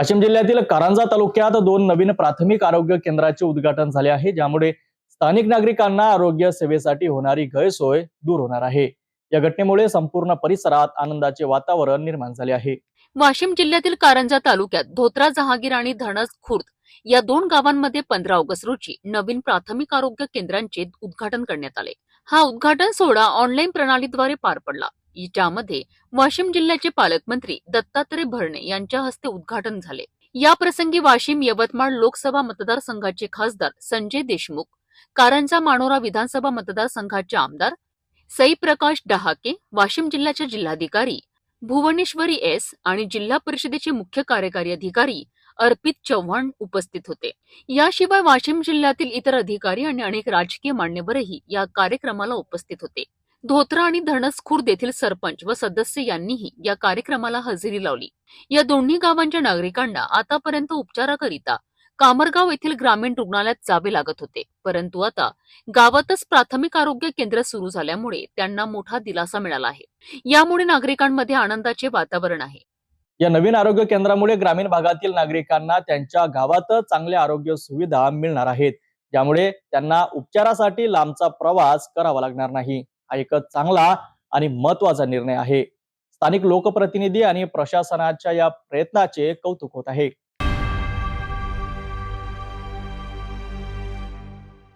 वाशिम जिल्ह्यातील कारंजा तालुक्यात दोन नवीन प्राथमिक आरोग्य केंद्राचे उद्घाटन झाले आहे ज्यामुळे स्थानिक नागरिकांना आरोग्य सेवेसाठी होणारी गैरसोय दूर होणार आहे. या घटनेमुळे संपूर्ण परिसरात आनंदाचे वातावरण निर्माण झाले आहे. वाशिम जिल्ह्यातील कारंजा तालुक्यात धोत्रा जहागीर आणि धनस खुर्द या दोन गावांमध्ये पंधरा ऑगस्ट रोजी नवीन प्राथमिक आरोग्य केंद्रांचे उद्घाटन करण्यात आले. हा उद्घाटन सोहळा ऑनलाईन प्रणालीद्वारे पार पडला. ज्यामध्ये वाशिम जिल्ह्याचे पालकमंत्री दत्तात्रय भरणे यांच्या हस्ते उद्घाटन झाले. या प्रसंगी वाशिम यवतमाळ लोकसभा मतदारसंघाचे खासदार संजय देशमुख कारंजा मानोरा विधानसभा मतदारसंघाचे आमदार सई प्रकाश डहाके वाशिम जिल्ह्याचे जिल्हाधिकारी भुवनेश्वरी एस आणि जिल्हा परिषदेचे मुख्य कार्यकारी अधिकारी अर्पित चव्हाण उपस्थित होते. याशिवाय वाशिम जिल्ह्यातील इतर अधिकारी आणि अनेक राजकीय मान्यवरही या कार्यक्रमाला उपस्थित होते. धोत्रा आणि धनस येथील सरपंच व सदस्य यांनीही या कार्यक्रमाला हजेरी लावली. या दोन्ही गावांच्या नागरिकांना आतापर्यंत उपचाराकरिता कामरगाव येथील ग्रामीण रुग्णालयात जावे लागत होते. परंतु आता गावातच प्राथमिक आरोग्य केंद्र सुरू झाल्यामुळे त्यांना मोठा दिलासा मिळाला आहे. यामुळे नागरिकांमध्ये आनंदाचे वातावरण आहे. या नवीन आरोग्य केंद्रामुळे ग्रामीण भागातील नागरिकांना त्यांच्या गावातच चांगल्या आरोग्य सुविधा मिळणार आहेत. ज्यामुळे त्यांना उपचारासाठी लांबचा प्रवास करावा लागणार नाही. हा एक चांगला आणि महत्त्वाचा निर्णय आहे. स्थानिक लोकप्रतिनिधी आणि प्रशासनाच्या या प्रयत्नाचे कौतुक होत आहे.